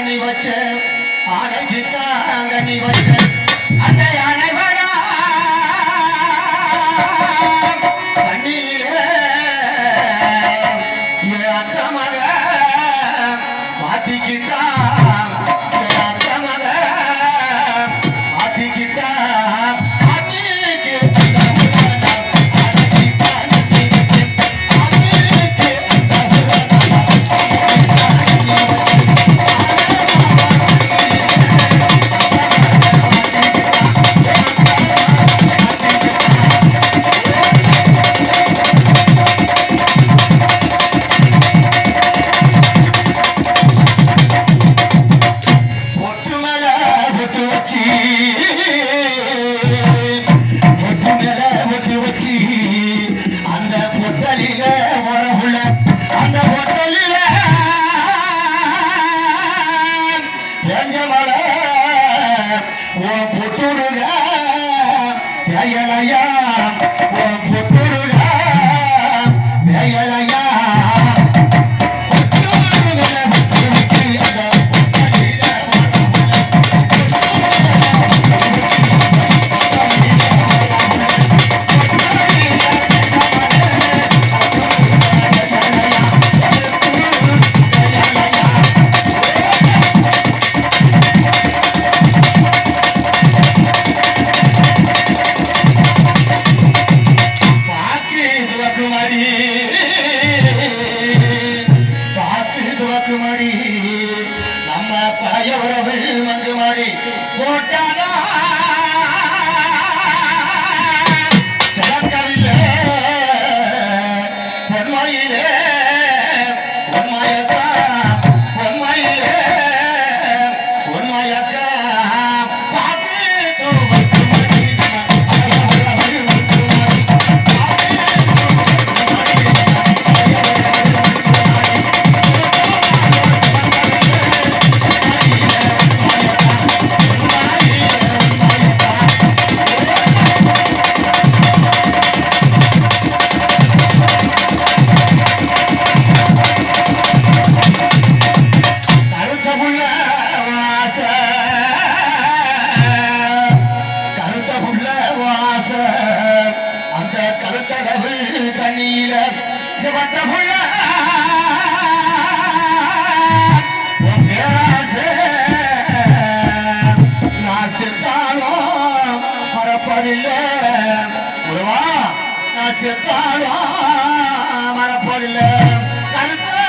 அங்கனி வச்ச ஆடைக்கு அங்கனி வச்ச அந்த யானை புட்டுருகா பயலையா புட்டுருகா பயலையா உண்மையாக மறப்பதில்லை உருவா நான் செத்தாலும் மறப்பதில்லை கருத்து